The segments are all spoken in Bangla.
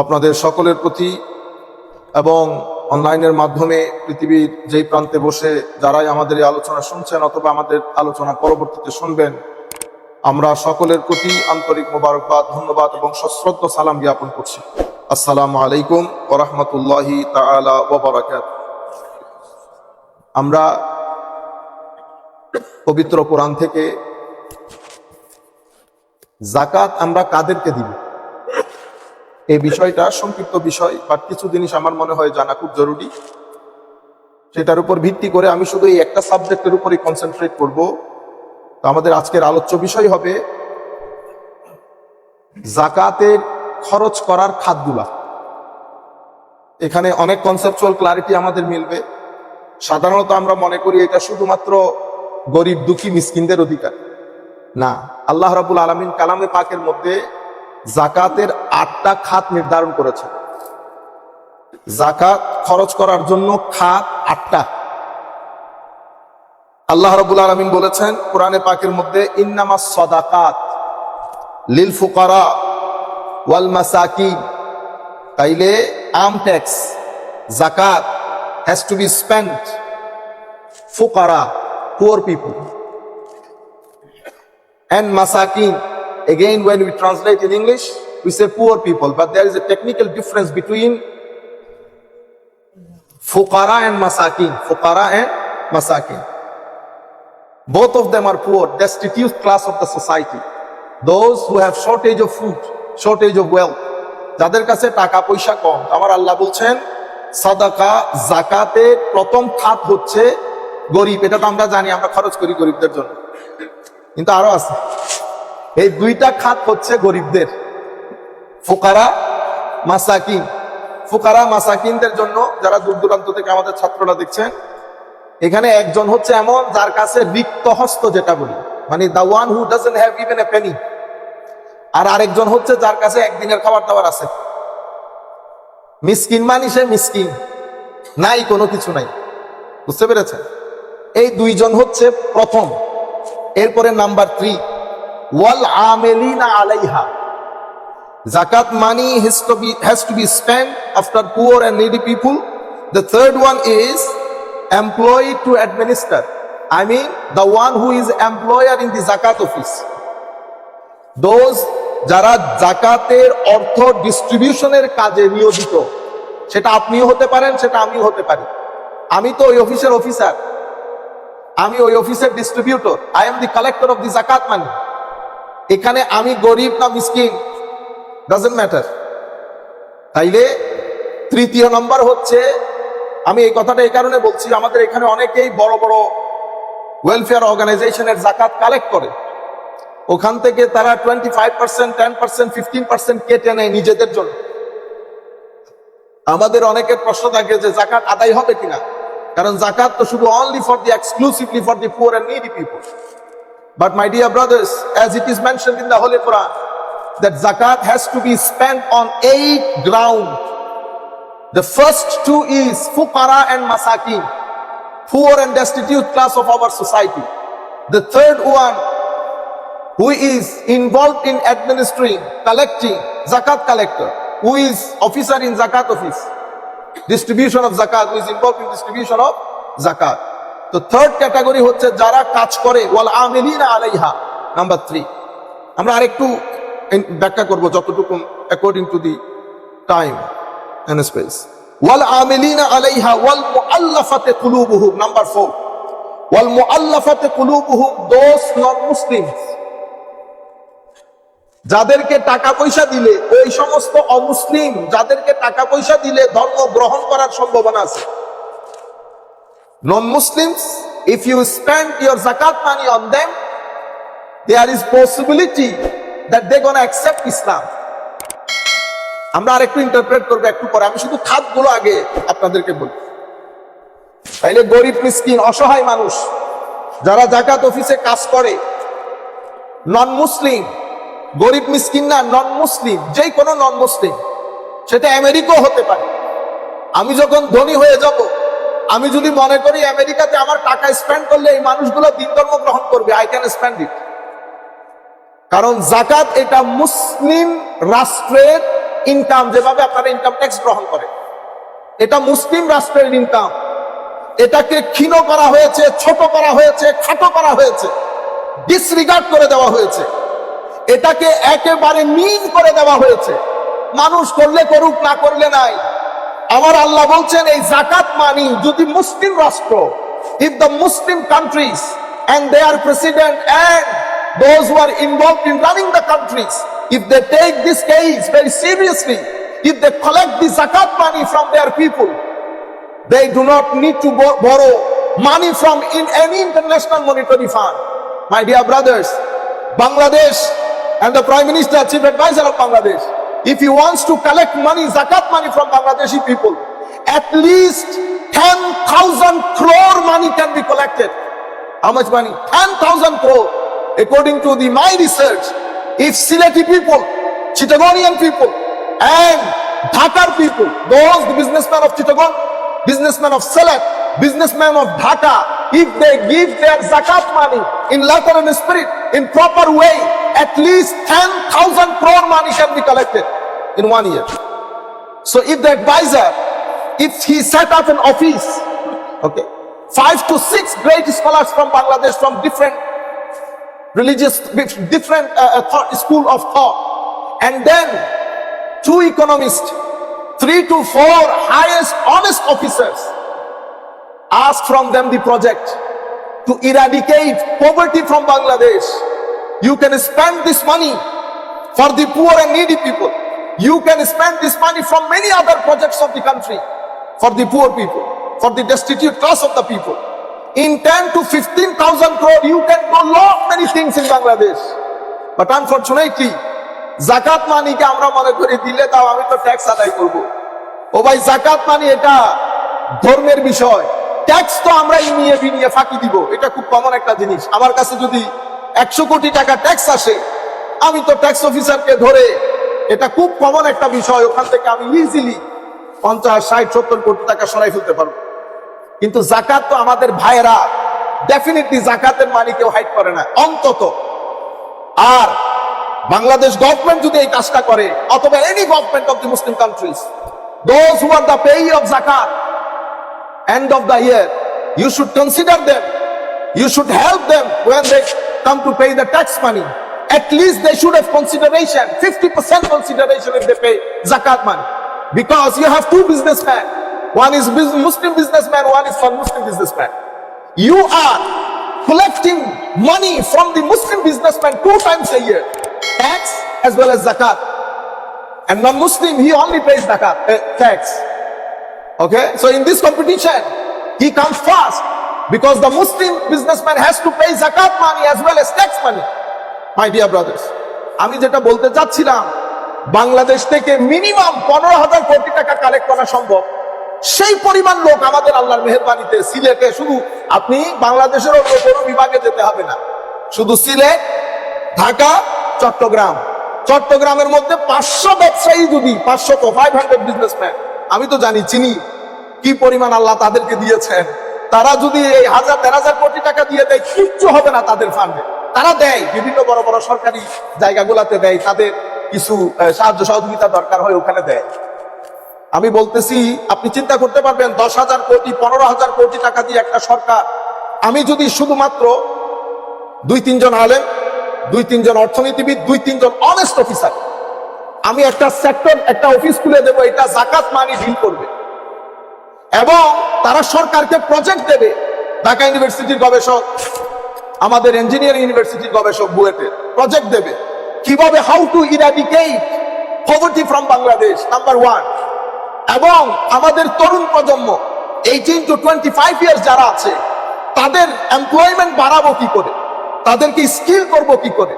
আপনাদের সকলের প্রতি এবং অনলাইনের মাধ্যমে পৃথিবীর যেই প্রান্তে বসে যারাই আমাদের এই আলোচনা শুনছেন অথবা আমাদের আলোচনা পরবর্তীতে শুনবেন, আমরা সকলের প্রতি আন্তরিক মোবারকবাদ, ধন্যবাদ এবং সশ্রদ্ধ সালাম জ্ঞাপন করছি। আসসালামু আলাইকুম ওরহমতুল্লাহি তাআলা ওয়া আমরা পবিত্র কোরআন থেকে জাকাত আমরা কাদেরকে দিব? এই বিষয়টা সংক্ষিপ্ত বিষয় বাট কিছু জিনিস আমার মনে হয় জানা খুব জরুরি। সেটার উপর ভিত্তি করে আমি শুধু এই একটা সাবজেক্টের উপরই কনসেন্ট্রেট করব। তো আমাদের আজকের আলোচ্য বিষয় হবে জাকাতের খরচ করার খাতগুলা। এখানে অনেক কনসেপচুয়াল ক্লারিটি আমাদের মিলবে। সাধারণত আমরা মনে করি এটা শুধুমাত্র গরিব, দুঃখী, মিসকিনদের অধিকার। না, আল্লাহ রাবুল আলমিন কালামে পাকের মধ্যে জাকাতের আটটা খাত নির্ধারণ করেছেন জাকাত খরচ করার জন্য খাত আটটা। আল্লাহ রাবুল আলমিন বলেছেন কোরআনে পাকের মধ্যে ইন্নামা সদাকাত লিল ফুকারা ওয়াল মাসাকি তাইলে আম ট্যাক্স জাকাত has to be spent ফুকারা poor people and masakin. Again, when we translate in English, we say poor people, but there is a technical difference between fuqara and masakin. Fuqara and masakin. Both of them are poor, destitute class of the society. Those who have shortage of food, shortage of wealth. যাদের কাছে টাকা পয়সা কম আমার আল্লাহ বলছেন সাদাকা জাকাতের প্রথম খাত হচ্ছে গরিব এটা তো আমরা জানি আমরা খরচ করি গরিবদের জন্য কিন্তু আরও আছে এই দুইটা খাত হচ্ছে গরিবদের ফুকারা মাসাকিন। ফুকারা মাসাকিনদের জন্য যারা দূর দূরান্ত থেকে আমাদের ছাত্ররা দেখছেন, এখানে একজন হচ্ছে এমন যার কাছে রিক্ত হস্ত যেটা বলি। মানে the one who doesn't have even a penny আর আরেকজন হচ্ছে যার কাছে একদিনের খাবার দাবার আছে। মিসকিন মানি সে মিসকিন। নাই, কোনো কিছু নাই। বুঝতে পেরেছেন? এই দুইজন হচ্ছে প্রথম। এরপরে নাম্বার থ্রি ওয়াল আমেলিনা আলাইহা। জাকাত মানি has to be has to be spent after poor and needy people the third one is employee to administer i mean the one who is employer in the zakat office those যারা জাকাতের অর্থ ডিস্ট্রিবিউশনের কাজে নিয়োজিত সেটা আপনিও হতে পারেন সেটা আমিও হতে পারি আমি তো ওই অফিসের অফিসার আমি ওই অফিসের distributor I am the collector of the জাকাত মানি এখানে আমি গরিব না মিসকিন ডাজেন্ট ম্যাটার তাইলে তৃতীয় নম্বর হচ্ছে, আমি এই কথাটা এই কারণে বলছি, আমাদের এখানে অনেকেই বড় বড় ওয়েলফেয়ার অর্গানাইজেশনের জাকাত কালেক্ট করে। ওখান থেকে তারা twenty five percent ten percent fifteen percent কেটে নেয় নিজেদের জন্য। আমাদের অনেকের প্রশ্ন থাকে যে জাকাত আদায় হবে কিনা? কারণ জাকাত তো শুধু only for the exclusively for the poor and needy people but my dear brothers as it is mention in the holy Quran that zakat has to be spent on eight ground the first two is fuqara and masakin poor and destitute class of our society the third one who is involved in administering collecting zakat collector who is officer in zakat office distribution of zakat who is involved in distribution of zakat তো থার্ড ক্যাটাগরি হচ্ছে যারা কাজ করে ওয়াল আমিলিনা আলাইহা নাম্বার থ্রি আমরা আরেকটু ব্যাখ্যা করব যতটুকু according to the time and space ওয়াল আলাইহা ওয়াল মুআল্লাফাতে কুলুবুহুম নাম্বার 4 ওয়াল মুআল্লাফাতে কুলুবুহুম দোস নন মুসলিমস যাদেরকে টাকা পয়সা দিলে ওই সমস্ত অমুসলিম যাদেরকে টাকা পয়সা দিলে ধর্ম গ্রহণ করার সম্ভাবনা আছে। non-Muslims, if you spend your zakat on them, there is possibility that they're gonna accept Islam. আমরা আরেকটু ইন্টারপ্রেট করব, একটু পরে। আমি শুধু খাতগুলো আগে আপনাদেরকে বলি। তাইলে গরিব, মিসকিন, অসহায় মানুষ, যারা জাকাত অফিসে কাজ করে নন মুসলিম গরিব, মিসকিন না নন মুসলিম যে কোনো নন মুসলিম সেটা আমেরিকাও হতে পারে। আমি যখন ধনী হয়ে যাব, আমি যদি মনে করি আমেরিকাতে আমার টাকা স্পেন্ড করলে এই মানুষগুলো দিন গ্রহণ করবে আই ক্যান স্পেন্ড ইট কারণ জাকাত এটা মুসলিম রাষ্ট্রের ইনকাম যেভাবে আপনারা ইনকাম ট্যাক্স গ্রহণ করে। এটা মুসলিম রাষ্ট্রের ইনকাম এটাকে ক্ষীণ করা হয়েছে, ছোট করা হয়েছে, খাটো করা হয়েছে ডিসরিগার্ড করে দেওয়া হয়েছে। এটাকে একেবারে মিন করে দেওয়া হয়েছে। মানুষ করলে করুক, না করলে নাই। আমার আল্লাহ বলছেন, এই জাকাত মানি যদি মুসলিম রাষ্ট্র if the Muslim countries and their president and those who are involved in running the countries if they take this case very seriously if they collect the zakat money from their people they do not need to bo- borrow money from in any international monetary fund. My dear brothers bangladesh and the prime minister chief advisor of bangladesh if he wants to collect money zakat money from bangladeshi people at least 10000 crore money can be collected. How much money? 10000 crore according to the my research if Sileti people Chittagonian people and Dhakar people those the businessmen of Chittagong businessmen of Sylhet businessmen of Dhaka if they give their zakat money in letter and spirit in proper way at least 10000 crore money can be collected in one year. So if the advisor, if he set up an office, okay, five to six great scholars from Bangladesh from different religious, with different uh, uh, thought, school of thought, and then two economists, three to four highest honest officers, ask from them the project to eradicate poverty from Bangladesh. You can spend this money for the poor and needy people. You can spend this money from many other projects of the country for the poor people, for the destitute class of the people. In 10 to 15,000 crore, you can do lot many things in Bangladesh. But unfortunately, জাকাত মানিকে আমরা মনে করি দিলে তাও আমি তো ট্যাক্স আদায় করব। ও ভাই জাকাত মানি এটা ধর্মের বিষয়। ট্যাক্স তো আমরাই নিয়ে বিনিয়ে ফাঁকি দিব এটা খুব কমন একটা জিনিস। আমার কাছে যদি একশো কোটি টাকা ট্যাক্স আসে আমি তো ট্যাক্স অফিসারকে ধরে এটা খুব কমন একটা বিষয় ওখান থেকে আমি ইজিলি পঞ্চাশ ষাট সত্তর কোটি টাকা সরাই ফেলতে পারব। কিন্তু জাকাত তো আমাদের ভাইয়েরা ডেফিনেটলি জাকাতের মানি কেউ হাইট করে না অন্তত আর বাংলাদেশ গভর্নমেন্ট যদি এই কাজটা করে অথবা any government of the Muslim countries those who are the payee of জাকাত end of the year, you should consider them. You should help them when they come to pay the tax money. At least they should have consideration, 50% consideration if they pay zakat money. Because you have two businessmen. One is Muslim businessman, one is non-Muslim businessman. You are collecting money from the Muslim businessman two times a year. Tax as well as zakat. And non-Muslim, he only pays zakat, uh, tax. Okay, so in this competition, he comes first because the Muslim businessman has to pay zakat money as well as tax money. My dear brothers, আমি যেটা বলতে চাচ্ছিলাম বাংলাদেশ থেকে মিনিমাম পনেরো হাজার কোটি টাকা কালেক্ট করা সম্ভব সেই পরিমাণ লোক আমাদের আল্লাহর মেহরবানিতে সিলেটে শুধু আপনি বাংলাদেশের অন্য কোনো বিভাগে যেতে হবে না। শুধু সিলেট, ঢাকা, চট্টগ্রাম। চট্টগ্রামের মধ্যে পাঁচশো ব্যবসায়ী যদি, পাঁচশো তো ফাইভ হান্ড্রেড বিজনেসম্যান আমি তো জানি, চিনি। কি পরিমাণ আল্লাহ তাদেরকে দিয়েছেন? তারা যদি এই হাজার, দেড় হাজার কোটি টাকা দিয়ে দেয়, কিচ্ছু হবে না তাদের ফান্ডে তারা দেয়, বিভিন্ন বড় বড় সরকারি জায়গাগুলোতে দেয়, তাদের কিছু সাহায্য সহযোগিতা দরকার হয়, ওখানে দেয়। আমি বলতেছি, আপনি চিন্তা করতে পারবেন, দশ হাজার কোটি, পনেরো হাজার কোটি টাকা দিয়ে একটা সরকার। আমি যদি শুধুমাত্র দুই তিনজন আলেম, দুই তিনজন অর্থনীতিবিদ, দুই তিনজন অনেস্ট অফিসার আমি একটা সেক্টর একটা অফিস খুলে দেবো, এটা জাকাত মানি ডিল করবে। এবং তারা সরকারকে প্রজেক্ট দেবে, ঢাকা ইউনিভার্সিটির গবেষক, আমাদের ইঞ্জিনিয়ারিং ইউনিভার্সিটির গবেষক বুয়েটের প্রজেক্ট দেবে। কীভাবে how to eradicate poverty from Bangladesh number one এবং আমাদের তরুণ প্রজন্ম eighteen to twenty five years যারা আছে, তাদের এমপ্লয়মেন্ট বাড়াবো কি করে? তাদেরকে স্কিল করব কি করে?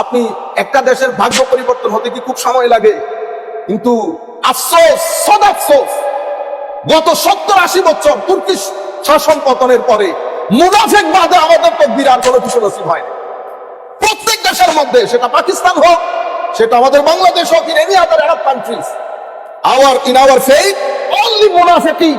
আপনি একটা দেশের ভাগ্য পরিবর্তন হতে কি খুব সময় লাগে? কিন্তু আফসোস, সদ আফসোস, গত সত্তর আশি বছর তুর্কি শাসন পতনের পরে মুনাফেক বাদে আমাদের তো বিরাট কোনো কিছু নসিব হয়নি প্রত্যেক দেশের মধ্যে, সেটা পাকিস্তান হোক, সেটা আমাদের বাংলাদেশ হোক in any other Arab countries our in our faith only munafiqeen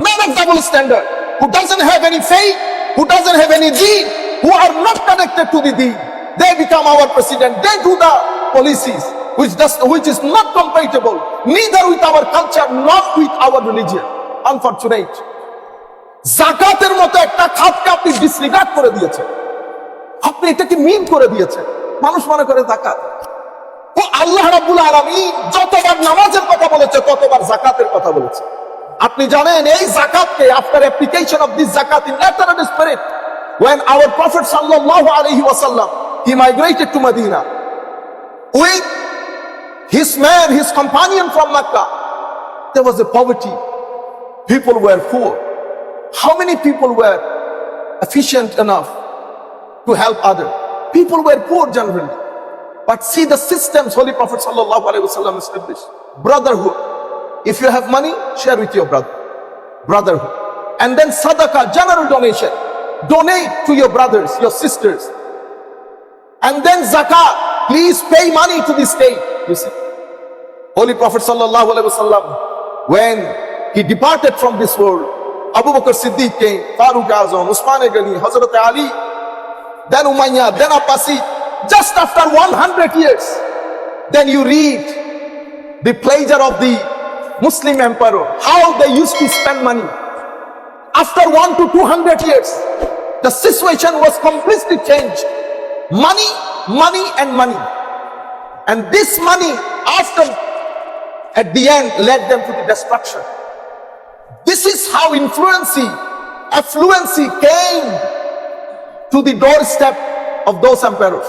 men of double standard who doesn't have any faith who doesn't have any deen who are not connected to the deen they become our president they do the policies which does which is not compatible neither with our culture nor with our religion unfortunate জাকাতের মতো একটা খাতকে আপনি ডিসরিগার্ড করে দিয়েছেন আপনি এটাকে মিন করে দিয়েছেন মানুষ মনে করে জাকাত ও আল্লাহ রাব্বুল আলামিন যতবার নামাজের কথা বলেছে ততবার জাকাতের কথা বলেছে আপনি জানেন এই জাকাতকে আফটার অ্যাপ্লিকেশন অফ দিস জাকাত in letter and spirit when our prophet sallallahu alaihi wasallam he migrated to medina with his man his companion from mecca there was a poverty people were poor how many people were efficient enough to help other people were poor generally but see the systems Holy Prophet wasallam established. Brotherhood. If you have money, share with your brother. Brotherhood. And then sadaqah, general donation. Donate to your brothers, your sisters. And then zakat. Please pay money to the state. You see. Holy Prophet wasallam, when he departed from this world, Abu Bakr Siddiq came, Farooq Azam, Usman Ghani, Hazrat Ali, then Umayyad, then Abbasid. Just after 100 years, then you read the pleasure of the Muslim emperor, how they used to spend money. After one to 200 years, the situation was completely changed. Money, money, and money. And this money, after at the end, led them to the destruction. This is how influency, affluency came to the doorstep of those emperors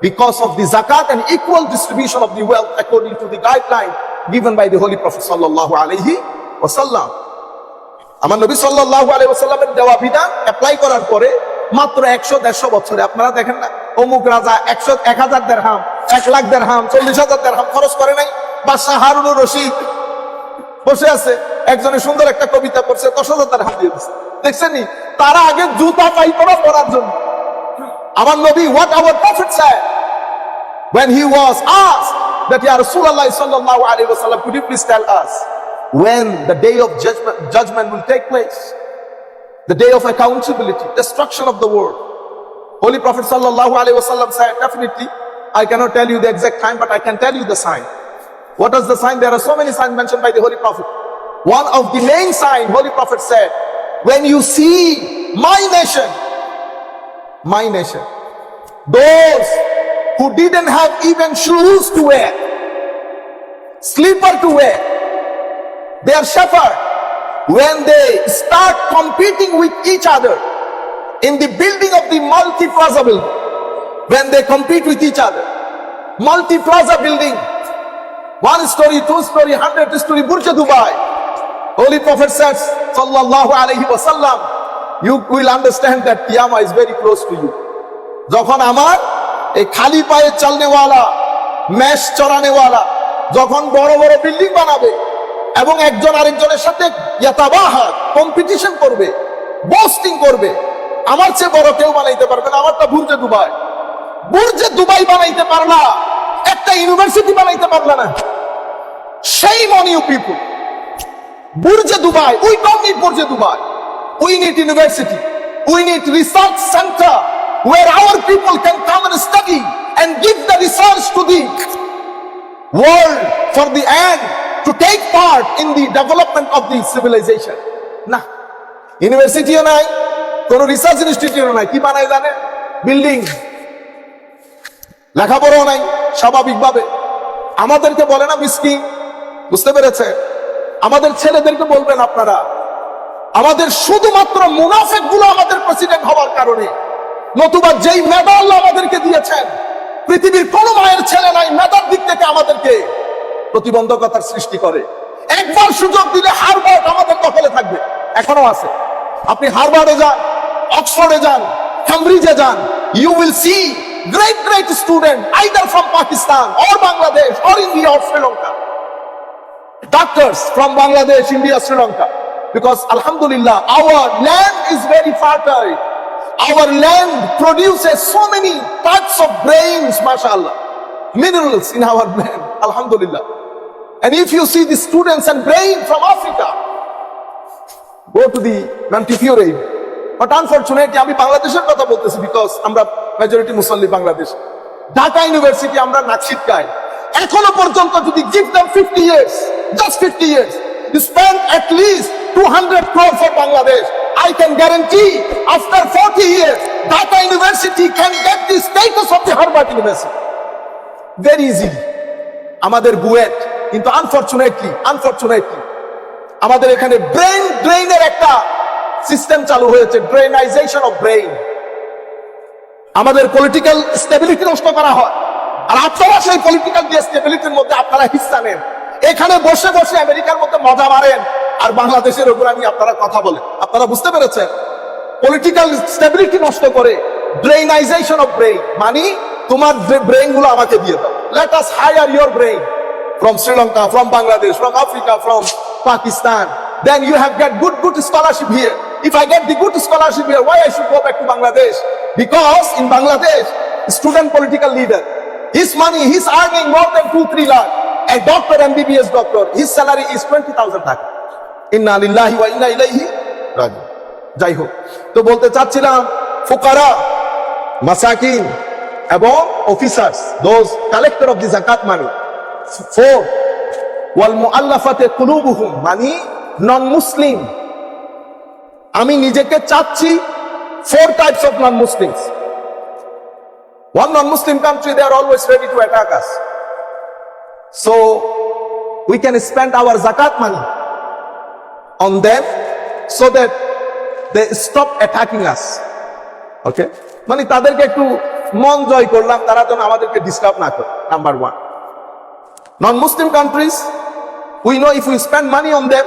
because of the zakat and equal distribution of the wealth according to the guideline given by the Holy Prophet sallallahu alaihi wasallam. আমার নবী সাল্লাল্লাহু আলাইহি ওয়াসাল্লামের দেওয়া বিধান অ্যাপ্লাই করার পরে মাত্র একশো দেড়শো বছরে, আপনারা দেখেন না, অমুক রাজা একশো, এক হাজার দেড়হাম, এক লাখ দেড়হাম, চল্লিশ হাজার দেড়হাম খরচ করে নাই, বাদশাহ হারুনুর রশিদ বসে আছে, একজনে সুন্দর একটা কবিতা পড়ছে, দশ হাজার দেড়হাম দিয়ে দিচ্ছে দেখছেন? তারা আগে জুতা পাইতো না পরার জন্য Our Nabi, what our Prophet said when he was asked that Ya Rasulullah sallallahu alaihi wasallam, could you please tell us when the day of judgment, judgment will take place? The day of accountability, destruction of the world. Holy Prophet sallallahu alaihi wasallam said, definitely, I cannot tell you the exact time, but I can tell you the sign. What is the sign? There are so many signs mentioned by the Holy Prophet. One of the main sign, Holy Prophet said, when you see my nation, my nation. Those who didn't have even shoes to wear, slipper to wear, their shepherd, when they start competing with each other in the building of the multi-plaza building, when they compete with each other, multi-plaza building, one story, two story, hundred story, Burj Dubai. Holy Prophet says, Sallallahu Alaihi Wasallam, you will understand that Qiyamah is very close to you. যখন আমার এই খালি পায়ে চালনেওয়ালা ম্যাশ চড়ানেওয়ালা, যখন বড় বড় বিল্ডিং বানাবে এবং একজন আরেকজনের সাথে ইয়াতাবাহা কম্পিটিশন করবে বোস্টিং করবে, আমার চেয়ে বড় কেউ বানাইতে পারবে না, আমারটা বুর্জে দুবাই বুর্জে দুবাই বানাইতে পারলা একটা ইউনিভার্সিটি বানাইতে পারলা না সেই মন you people Dubai. We don't need Burj Dubai. We need university. We need research center where our people can come and study and give the research to the world for the end to take part in the development of the civilization. না ইউনিভার্সিটিও নাই কোন রিসার্চ ইনস্টিটিউটও নাই কি বানায় জানে বিল্ডিং লেখাপড়াও নাই স্বাভাবিকভাবে আমাদেরকে বলে না মিসকি বুঝতে পেরেছে আমাদের ছেলেদেরকে বলবেন আপনারা আমাদের শুধুমাত্র মুনাফেকগুলো আমাদের প্রেসিডেন্ট হওয়ার কারণে। নতুবা যেই মেডাল আমাদেরকে দিয়েছেন, পৃথিবীর কোন মায়ের ছেলে নাই মেধার দিক থেকে আমাদেরকে প্রতিবন্ধকতার সৃষ্টি করে। একবার সুযোগ দিলে হারবার্ড আমাদের দখলে থাকবে। এখনও আছে। আপনি হারবার্ডে যান, অক্সফোর্ডে যান ক্যামব্রিজে যান you will see great great student either from Pakistan or Bangladesh or India or Sri Lanka doctors from Bangladesh India Lanka. Because Alhamdulillah, our land is very fertile. Our land produces so many types of brains, mashallah. Minerals in our land, Alhamdulillah. And if you see the students and brain from Africa, go to the Montefiore. But unfortunately, আমি বাংলাদেশের কথা বলতেছি বিকজ আমরা মেজরিটি মুসল্লি বাংলাদেশ ঢাকা ইউনিভার্সিটি আমরা নাকশিদ গাই এখনও পর্যন্ত যদি give them 50 years just 50 years you spend at least 200 crore for Bangladesh. I can guarantee after 40 years, Dhaka University can get the status of the Harvard University. Very easily. আমাদের বুয়েট কিন্তু আনফরচুনেটলি আনফরচুনেটলি আমাদের এখানে ব্রেন ড্রেইনের একটা সিস্টেম চালু হয়েছে ড্রেনাইজেশন অফ ব্রেইন আমাদের পলিটিক্যাল স্টেবিলিটি নষ্ট করা হয় আর আপনারা সেই পলিটিক্যাল যে স্টেবিলিটির মধ্যে আপনারা হিস্সা নেন। এখানে বসে বসে আমেরিকার মধ্যে মজা মারেন। আর বাংলাদেশের উপর আমি আপনারা কথা বলেন আপনারা বুঝতে পেরেছেন পলিটিক্যাল স্টেবিলিটি নষ্ট করে ব্রেইনাইজেশন অফ ব্রেইন মানে তোমার ব্রেইনগুলো আমাকে দিয়ে দাও let us hire your brain Sri Lanka, from Bangladesh, from Africa, from Pakistan. Then you have got good, good scholarship here. If I get the good scholarship here, why I should go back to Bangladesh? Because in Bangladesh, student political leader, his money, he's earning more than two, three lakh. A doctor, MBBS doctor, his salary is 20,000 টাকা যাই হোক, তো বলতে চাচ্ছিলাম, ফুকারা, মাসাকিন এবং officers those collector of the জাকাত মানি ফোর ওয়াল কুলুবুহুম মানে নন মুসলিম আমি নিজেকে চাচ্ছি four types of non Muslims one non Muslim country they are always ready to attack us so we can spend our zakat money on them so that they stop attacking us ওকে মানে তাদেরকে একটু মন জয় করলাম তারা যেন আমাদেরকে ডিস্টার্ব না করে number one non-Muslim countries, we know if we spend money on them,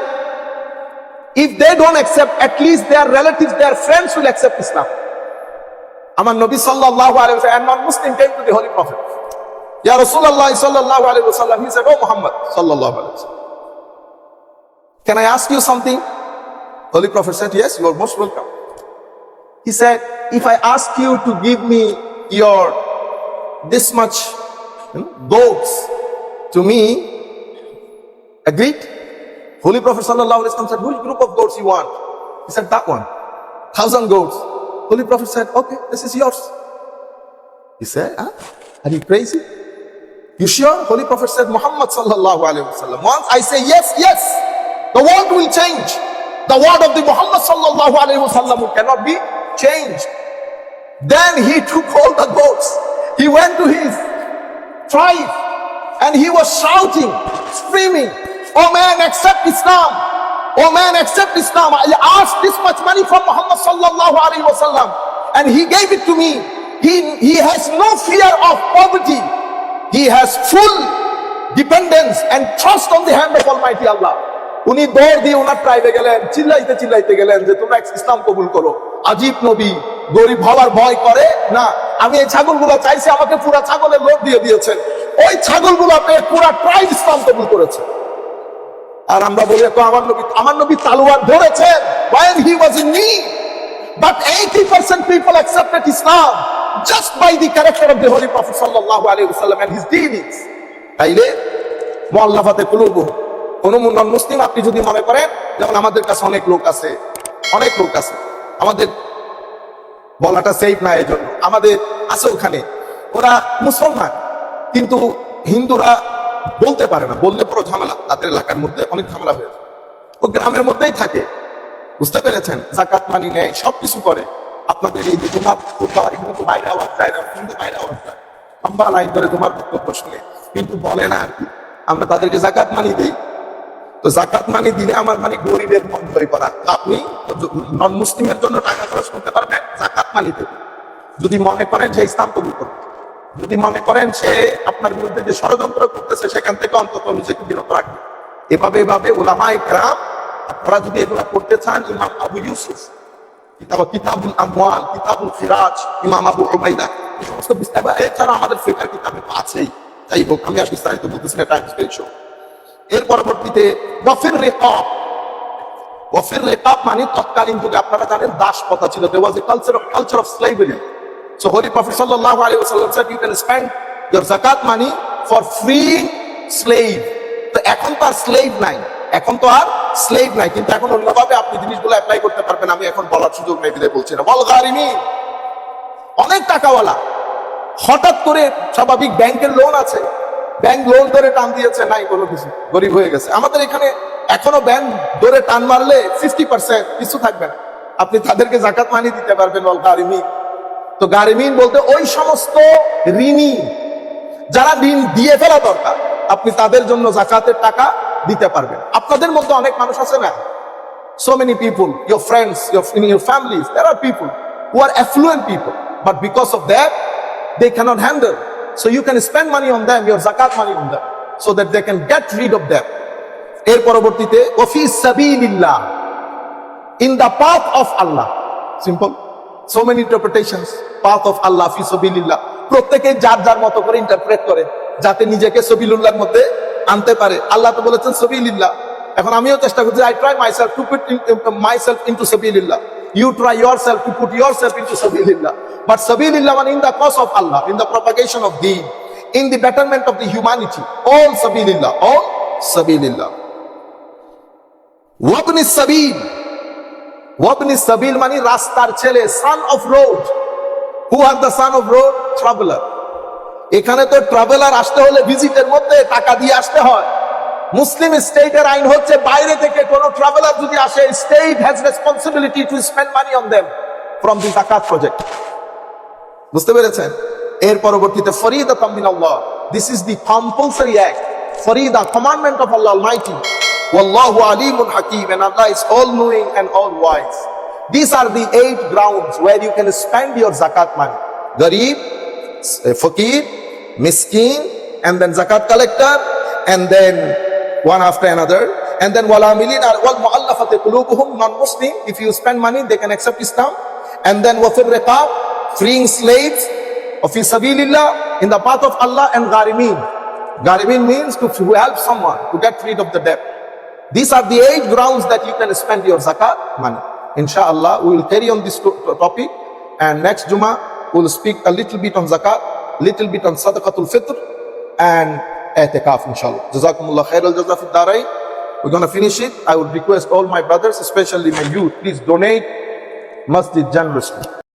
if they don't accept, at least their relatives, their friends will accept Islam. আমার নবী wa sallam, and non-Muslim came to the Holy Prophet. Ya Rasulullah sallallahu alayhi wa sallam, he said, Oh Muhammad sallallahu alayhi wa sallam, can I ask you something? Holy Prophet said, yes, you are most welcome. He said, if I ask you to give me your, this much know, goats, to me, agreed? Holy Prophet Wasallam said, which group of goats you want? He said, that one. Thousand goats. Holy Prophet said, okay, this is yours. He said, huh? Are you crazy? You sure? Holy Prophet said, Muhammad Sallallahu Alaihi Wasallam. Once I say yes, yes, the world will change. The word of the Muhammad Sallallahu Alaihi Wasallam cannot be changed. Then he took all the goats. He went to his tribe and he was shouting, screaming, Oh man, accept Islam. Oh man, accept Islam. I asked this much money from Muhammad sallallahu alaihi wasallam and he gave it to me. He, he has no fear of poverty. He has full dependence and trust on the hand of Almighty Allah. উনি দৌড় দিয়ে ওনার ট্রাইবে গেলেন, চিল্লাইতে চিল্লাইতে গেলেন যে, তোমরা ইসলাম কবুল করো। আজীব নবী, গরিব হওয়ার ভয় করে? না, আমি এই ছাগলগুলো চাইছি, আমাকে পুরা ছাগলের লোভ দিয়ে দিয়েছেন। ওই ছাগলগুলো পেয়ে পুরা ট্রাইব ইসলাম কবুল করেছে আর আমরা বলি আমার নবী আমার নবী তালুয়ার ধরেছেন while he was in need but 80% people accepted Islam just by the character of the Holy Prophet sallallahu alaihi wasallam and his dealings. তাইলে মোয়াল্লাফাতে কুলুবু কোন নন মুসলিম আপনি যদি মনে করেন, যেমন আমাদের কাছে অনেক লোক আছে, অনেক লোক আছে, আমাদের বলাটা সেফ না এই জন্য আমাদের আছে ওখানে। ওরা মুসলমান, কিন্তু হিন্দুরা বলতে পারে না। বললে পুরো ঝামেলা। তাদের এলাকার মধ্যে অনেক ঝামেলা হয়ে যায়। ও গ্রামের মধ্যেই থাকে। বুঝতে পেরেছেন? জাকাত, মানি নেয়, সবকিছু করে। আপনাদের এই যে তোমার এখানে তো বাইরে আওয়াজ যায় না কিন্তু বাইরে আওয়াজ যায়। লম্বা লাইন ধরে তোমার বক্তব্য শুনে। কিন্তু বলে না আর কি। আমরা তাদেরকে জাকাত, মানি দিই। তো জাকাত মানি দিলে আমার মানে গরিবের জয় করা। আপনি নন মুসলিমের জন্য টাকা খরচ করতে পারবেন জাকাত মানি দেবে যদি মনে করেন যে ইসলাম কবুল করবে যদি মনে করেন সে আপনার বিরুদ্ধে যে ষড়যন্ত্র করতেছে, সেখান থেকে অন্তত নিজেকে বিরত রাখবে এভাবে এভাবে ওলামাই গ্রাম আপনারা যদি এগুলো করতে চান, ইমাম আবু ইউসুফ, কিতাব কিতাবুল আমওয়াল, কিতাবুল ফিরাজ, ইমাম আবু উবাইদা এই সমস্ত বিস্তার এছাড়া আমাদের ফিকার কিতাবে আছেই। যাই হোক, আমি আর বিস্তারিত বলতেছি না টাইম স্পেন্ড এর পরবর্তীতে গফির রেকাব। গফির রেকাব মানে তৎকালীন যুগে আপনারা জানেন দাস প্রথা ছিল। দেওয়া was a culture of culture of slavery So Holy Prophet sallallahu alaihi wasallam said, you can spend your zakat money for free slave. তো এখন তো আর স্লেভ নাই। এখন তো আর স্লেভ নাই। কিন্তু এখন অন্যভাবে আপনি জিনিসগুলো অ্যাপ্লাই করতে পারবেন। আমি এখন বলার সুযোগ নেই, বিদায় বলছি না। বল গারিমি, অনেক টাকাওয়ালা। হঠাৎ করে স্বাভাবিক ব্যাংকের লোন আছে। ব্যাংক লোন ধরে টান দিয়েছে নাই কোনো কিছু। গরিব হয়ে গেছে। আমাদের এখানে এখনও ব্যাংক ধরে টান মারলে ফিফটি পার্সেন্ট কিছু থাকবে না। আপনি তাদেরকে জাকাত মানি দিতে পারবেন বল গারিমিন তো গারিমিন বলতে ওই সমস্ত ঋণী যারা ঋণ দিয়ে ফেলা দরকার আপনি তাদের জন্য জাকাতের টাকা দিতে পারবেন। আপনাদের মধ্যে অনেক মানুষ আছে না? So many people, your friends, your in your families, there are people who are affluent people, but because of that. So you can spend money on them, your zakat money on them, so that they can get rid of them. এর পরবর্তীতে ওফি সাবিলিল্লাহ in the path of Allah. Simple. So many interpretations. Path of Allah, fi sabilillah. প্রত্যেকে যার যার মতো করে ইন্টারপ্রেট করে যাতে নিজেকে সবিলুল্লাহর মধ্যে আনতে পারে আল্লাহ তো বলেছেন সবিলিল্লাহ এখন আমিও চেষ্টা করছি I try myself to put myself into সবিলিল্লাহ yourself to put yourself into সবিলিল্লাহ but সবিলিল্লাহ মানে in the cause of Allah in the propagation of deen in the betterment of the humanity all সবিলিল্লাহ অল সবিলিল্লাহ ওয়াবনি সাবিল ওয়াবনি সাবিল মানে রাস্তার ছেলে son of road who are the son of road traveller এখানে তো ট্রাভেলার আসতে হলে ভিজিটের মধ্যে টাকা দিয়ে আসতে হয়। মুসলিম স্টেটের আইন হচ্ছে বাইরে থেকে কোনো ট্রাভেলার যদি আসে state has responsibility to spend money on them from the zakat project বুঝতে পেরেছেন এর পরবর্তীতে ফরিদা তামিন আল্লাহ this is the compulsory act Farida commandment of Allah mighty Wallahu alimun hakim and Allah is all knowing and all wise. These are the eight grounds where you can spend your zakat money. Garib, fakir, miskin, and then zakat collector, and then one after another. And then wal amilin wal muallafati qulubuhum non muslim. If you spend money they can accept islam. And then wa fir riqab freeing slaves. Of fi sabilillah in the path of allah and gharimin. Gharimin means to help someone to get rid of the debt. These are the eight grounds that you can spend your zakat money. Inshallah we will carry on this to- to- topic. And next juma we will speak a little bit on zakat little bit on sadaqatul fitr. And etikaf, inshallah. Jazakumullah khairal jazafid darai. We're going finish it. I would request all my brothers, especially my youth, please donate masjid generously.